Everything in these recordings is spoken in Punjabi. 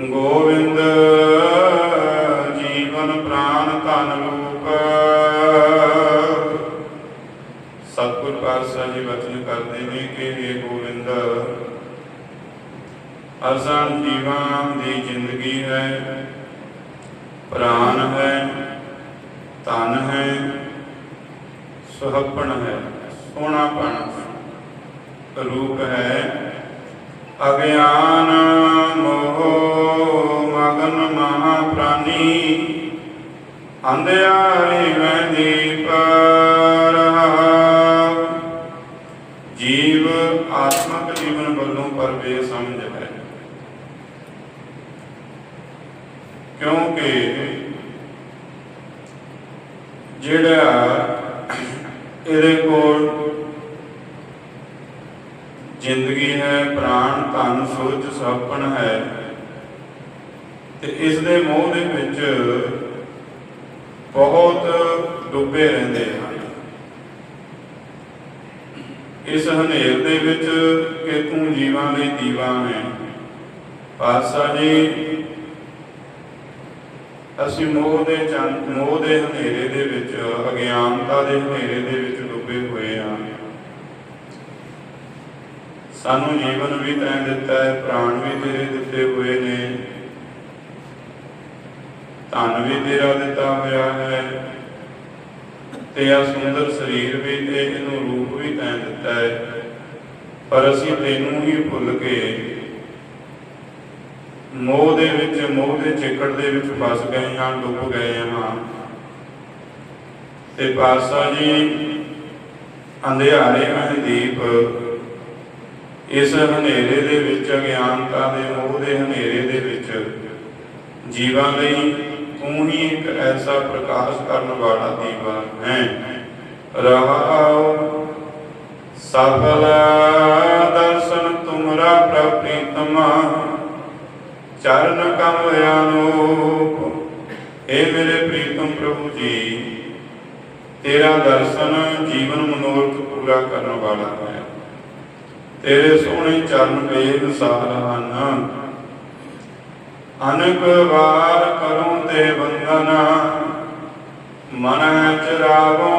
ਗੋਵਿੰਦ, ਜੀਵਨ ਪ੍ਰਾਨ ਧਨ ਰੂਪ ਸਤਿਗੁਰ ਪਾਤਸ਼ਾਹ ਜੀ ਵਚਨ ਕਰਦੇ ਨੇ ਕਿ ਇਹ ਗੋਵਿੰਦ, ਅਸਾਂ ਜੀਵਾਂ ਦੀ ਜ਼ਿੰਦਗੀ ਹੈ, ਪ੍ਰਾਨ ਹੈ, ਧਨ ਹੈ, ਸੁਹੱਪਣ ਹੈ ਸੋਹਣਾਪਣ ਰੂਪ ਹੈ। ਅਗਿਆਨ ਮੋਹ ਮਗਨ ਮਹਾ ਪ੍ਰਾਨੀ ਅੰਧਿਆਰੀ ਮੈਂ ਦੀਪ ਰਹਾ ਜੀਵ ਆਤਮਕ ਜੀਵਨ ਵੱਲੋਂ ਪਰਵੇ ਸਮਝ ਹੈ। ਕਿਉਂਕਿ ਜਿਹੜਾ ਇਹਦੇ ਕੋਲ ਜ਼ਿੰਦਗੀ ਹੈ, ਪ੍ਰਾਣ, ਧਨ, ਸੋਚ ਸਪਨ ਹੈ। ਤੇ ਇਸ ਦੇ ਮੋਹ ਦੇ ਵਿੱਚ ਬਹੁਤ ਡੁੱਬੇ ਰਹਿੰਦੇ ਹਨ। ਇਸ ਹਨੇਰ ਦੇ ਵਿੱਚ ਕਿ ਤੂੰ ਜੀਵਾਂ ਲਈ ਦੀਵਾ ਹੈ। ਪਾਤਸ਼ਾਹ ਜੀ, ਅਸੀਂ ਮੋਹ ਦੇ ਚੰਨ ਮੋਹ ਦੇ ਹਨੇਰੇ ਦੇ ਵਿੱਚ, ਅਗਿਆਨਤਾ ਦੇ ਹਨੇਰੇ ਦੇ ਵਿੱਚ ਡੁੱਬੇ ਹੋਏ ਹਾਂ। ਸਾਨੂੰ ਜੀਵਨ ਵੀ ਤੈਂ ਦਿੱਤਾ ਹੈ, ਪ੍ਰਾਣ ਵੀ ਤੇਰੇ ਦਿੱਤੇ ਹੋਏ ਨੇ। ਧਨ ਵੀ ਤੇਰਾ ਦਿੱਤਾ ਹੋਇਆ ਹੈ, ਤੇ ਆ ਸੁੰਦਰ ਸਰੀਰ ਵੀ ਤੇ ਇਹਨੂੰ ਰੂਪ ਵੀ ਤੈਂ ਦਿੱਤਾ ਹੈ। ਪਰ ਅਸੀਂ ਤੈਨੂੰ ਹੀ ਭੁੱਲ ਕੇ ਮੋਹ ਦੇ ਵਿੱਚ, ਮੋਹ ਦੇ ਚਿੱਕੜ ਦੇ ਵਿੱਚ ਫਸ ਗਏ ਹਾਂ, ਡੁੱਬ ਗਏ ਹਾਂ। ਤੇ ਪਾਸਾ ਜੀ, ਅੰਧਿਆਰੇ ਮਹਦੀਪ ਇਸ ਹਨੇਰੇ ਦੇ ਵਿੱਚ ਅਗਿਆਨਤਾ ਦੇ ਮੋਹ ਦੇ ਹਨੇਰੇ ਦੇ ਵਿੱਚ ਜੀਵਾਂ ਲਈ ਤੂੰ ਹੀ ਇੱਕ ਐਸਾ ਪ੍ਰਕਾਸ਼ ਕਰਨ ਵਾਲਾ ਦੀਵਾ ਹੈ। ਰਹਾਉ ਸਫਲ ਦਰਸ਼ਨ ਤੁਮਰਾ ਪ੍ਰਪ੍ਰੀਤਮਾ ਚਰਨ ਕਮਲ ਅਨੂਪ ਏ ਮੇਰੇ ਪ੍ਰੀਤਮ ਪ੍ਰਭੂ ਜੀ, ਤੇਰਾ ਦਰਸ਼ਨ ਜੀਵਨ ਮਨੋਰਥ ਪੂਰਾ ਕਰਨ ਵਾਲਾ ਹੈ। ਤੇਰੇ ਸੋਹਣੇ ਚਰਨ ਵੇਦ ਹਨ। ਅਨਕ ਵਾਰ ਕਰੂੰ ਤੇ ਬੰਦਨਾ ਮਨ ਚਰਾਵੋ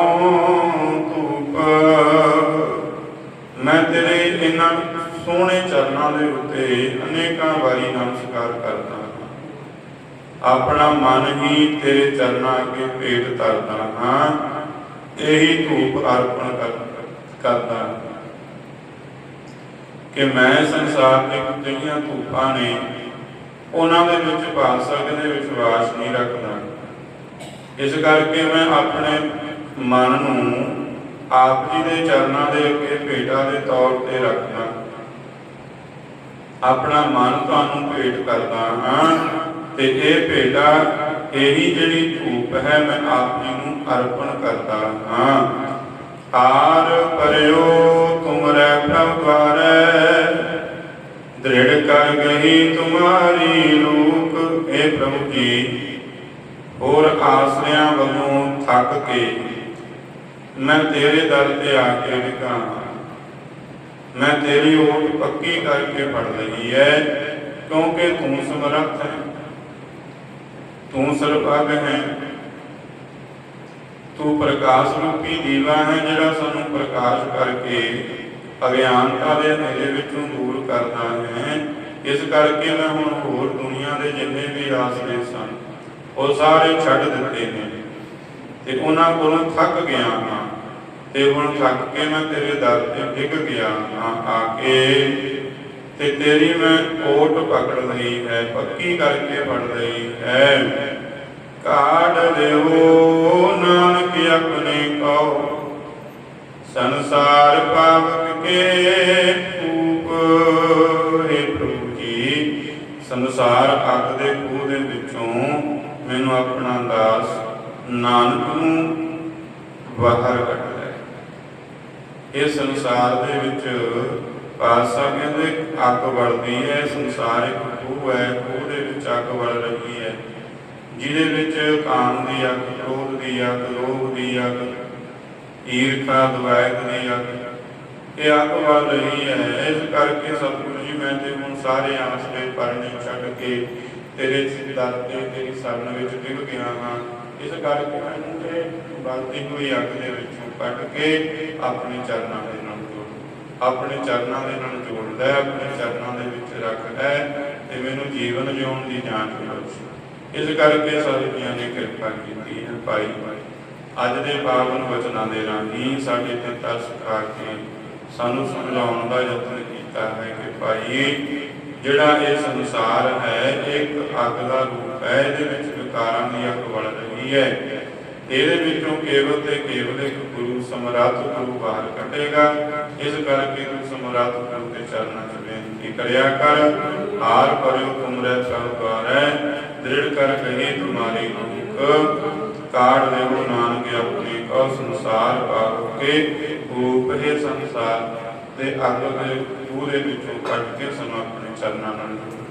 ਧੂਪ। ਮੈਂ ਤੇਰੇ ਇਹਨਾਂ ਸੋਹਣੇ ਚਰਨਾਂ ਦੇ ਉੱਤੇ ਅਨੇਕਾਂ ਵਾਰੀ ਨਮਸਕਾਰ ਕਰਦਾ ਹਾਂ। ਆਪਣਾ ਮਨ ਹੀ ਤੇਰੇ ਚਰਨਾਂ ਅੱਗੇ ਭੇਟ ਕਰਦਾ ਹਾਂ। ਇਹੀ ਧੂਪ ਅਰਪਣ ਕਰਦਾ ਕਿ ਮੈਂ ਸੰਸਾਰ ਦੇ ਜਿਹੜੀਆਂ ਧੂਪਾਂ ਨੇ ਉਹਨਾਂ ਦੇ ਵਿੱਚ ਪਾਤਸ਼ਾਹ ਦੇ ਵਿਸ਼ਵਾਸ ਨਹੀਂ ਰੱਖਦਾ। ਇਸ ਕਰਕੇ ਮੈਂ ਆਪਣੇ ਮਨ ਨੂੰ ਆਪ ਜੀ ਦੇ ਚਰਨਾਂ ਦੇ ਅੱਗੇ ਭੇਟਾ ਦੇ ਤੌਰ ਤੇ ਰੱਖਦਾ। ਆਪਣਾ ਮਨ ਤੁਹਾਨੂੰ ਭੇਟ ਕਰਦਾ ਹਾਂ ਤੇ ਇਹ ਭੇਟਾ ਇਹੀ ਜਿਹੜੀ ਧੂਪ ਹੈ ਮੈਂ ਆਪ ਜੀ ਨੂੰ ਅਰਪਣ ਕਰਦਾ ਹਾਂ। ਆਰ ਲੂਕ ਇਹ ਹੋਰ ਆਸਰਿਆਂ ਵੱਲੋਂ ਥੱਕ ਕੇ ਮੈਂ ਤੇਰੇ ਦਰ ਤੇ ਆ ਕੇ ਵਿਕਾਂ ਮੈਂ ਤੇਰੀ ਓਟ ਪੱਕੀ ਕਰਕੇ ਫੜ ਲਈ ਹੈ ਕਿਉਂਕਿ ਤੂੰ ਸਮਰੱਥ ਹੈ। ਤੂੰ ਸਰਬੱਗ ਹੈ। ਤੂੰ ਪ੍ਰਕਾਸ਼ ਰੂਪੀ ਦੀਵਾ ਹੈ ਜਿਹੜਾ ਸਾਨੂੰ ਪ੍ਰਕਾਸ਼ ਕਰਕੇ ਅਗਿਆਨਤਾ ਦੇ ਹਨੇਰੇ ਵਿੱਚੋਂ ਦੂਰ ਕਰਦਾ ਹੈ। ਇਸ ਕਰਕੇ ਮੈਂ ਹੁਣ ਹੋਰ ਦੁਨੀਆ ਦੇ ਜਿੰਨੇ ਵੀ ਆਸਰੇ ਸਨ, ਉਹ ਸਾਰੇ ਛੱਡ ਦਿੱਤੇ ਨੇ। ਤੇ ਉਹਨਾਂ ਕੋਲੋਂ ਥੱਕ ਗਿਆ ਹਾਂ, ਤੇ ਹੁਣ ਥੱਕ ਕੇ ਮੈਂ ਤੇਰੇ ਦਰ ਤੇ ਡਿੱਗ ਗਿਆ ਹਾਂ ਆ ਕੇ। ਤੇ ਤੇਰੀ ਮੈਂ ਓਟ ਪਕੜ ਲਈ ਹੈ, ਪੱਕੀ ਕਰਕੇ ਫੜ ਲਈ ਹੈ। ਕਾਢ ਲਿਓ, ਨਾਨਕ, ਆਪਣੇ ਕਉ ਸੰਸਾਰ ਸੰਸਾਰ ਅੱਗ ਦੇ ਖੂਹ ਦੇ ਵਿੱਚੋਂ ਮੈਨੂੰ ਆਪਣਾ ਦਾਸ ਨਾਨਕ ਨੂੰ ਬਾਹਰ ਕੱਢ ਲੈ। ਇਹ ਸੰਸਾਰ ਦੇ ਵਿੱਚ ਪਾਸਾ ਕਹਿੰਦੇ ਅੱਗ ਵੜਦੀ ਹੈ, ਸੰਸਾਰ ਇੱਕ ਖੂਹ ਹੈ, ਖੂਹ ਦੇ ਵਿੱਚ ਅੱਗ ਵੜ ਰਹੀ ਹੈ। ਜਿਹਦੇ ਵਿੱਚ ਕਾਮ ਦੀ ਅੱਗ, ਕ੍ਰੋਧ ਦੀ ਅੱਗ, ਲੋਭ ਦੀ ਅੱਗ, ਈਰਖਾ, ਦਵਾਇਤ ਦੀ ਅੱਗ ਕਿ ਅੱਗ ਵੱਲ ਰਹੀ ਹੈ। ਇਸ ਕਰਕੇ ਸਤਿਗੁਰੂ ਜੀ, ਮੈਂ ਤੇ ਹੁਣ ਸਾਰੇ ਆਸਰੇ ਪਰਨੇ ਛੱਡ ਕੇ ਤੇਰੇ ਦਰ ਤੇ ਤੇਰੀ ਸ਼ਰਨ ਵਿੱਚ ਡਿੱਗ ਗਿਆ ਹਾਂ। ਇਸ ਕਰਕੇ ਮੈਨੂੰ ਤੇ ਬਲਦੀ ਹੋਈ ਅੱਗ ਦੇ ਵਿੱਚੋਂ ਕੱਢ ਕੇ ਆਪਣੇ ਚਰਨਾਂ ਦੇ ਨਾਲ ਜੋੜ। ਆਪਣੇ ਚਰਨਾਂ ਦੇ ਨਾਲ ਜੋੜ ਲੈ ਆਪਣੇ ਚਰਨਾਂ ਦੇ ਵਿੱਚ ਰੱਖ ਲੈ ਤੇ ਮੈਨੂੰ ਜੀਵਨ ਜਿਉਣ ਦੀ ਜਾਂਚ ਬਖਸ਼ ਇਸ ਕਰਕੇ ਸਤਿਗੁਰਾਂ ਨੇ ਕਿਰਪਾ ਕੀਤੀ ਹੈ ਭਾਈ ਅੱਜ ਦੇ ਪਾਵਨ ਵਚਨਾਂ ਦੇ ਰਾਹੀਂ ਸਾਡੇ ਤੇ ਤਰਸ ਖਾ ਕੇ ਸਾਨੂੰ ਸਮਝਾਉਣ ਦਾ ਯਤਨ ਕੀਤਾ ਹੈ ਕਿ ਭਾਈ, ਜਿਹੜਾ ਇਹ ਸੰਸਾਰ ਹੈ, ਇੱਕ ਅੱਗ ਦਾ ਰੂਪ ਹੈ, ਇਹਦੇ ਵਿੱਚ ਵਿਕਾਰਾਂ ਦੀ ਅੱਗ ਵੜ ਰਹੀ ਹੈ। ਇਹਦੇ ਵਿੱਚੋਂ ਕੇਵਲ ਤੇ ਕੇਵਲ ਇੱਕ ਗੁਰੂ ਸਮਰੱਥ ਗੁਰੂ ਬਾਹਰ ਕੱਢੇਗਾ। ਇਸ ਕਰਕੇ ਤੂੰ ਸਮਰੱਥ ਗੁਰੂ ਦੇ ਚਰਨਾਂ 'ਚ ਬੇਨਤੀ ਕਰਿਆ ਕਰ? ਹਾਰ ਪਰਿਓ ਤੁਮਰੇ ਸਰਕਾਰੈ ਦ੍ਰਿੜ ਕਰ ਗਏ ਤੁਮਾਰੀ ਰੂਪ। ਕਾੜ ਦੇਵ ਨਾਨਕ ਆਪਣੇ ਕੋ ਸੰਸਾਰ ਪਾਪ ਕੇ। ਭੂਪ ਹੈ ਸੰਸਾਰ ਤੇ ਅੱਗ ਦੇ ਪੂਰੇ ਵਿੱਚੋਂ ਕੱਢ ਕੇ ਸਾਨੂੰ ਆਪਣੇ ਚਰਨਾਂ ਨਾਲ ਜੋੜ।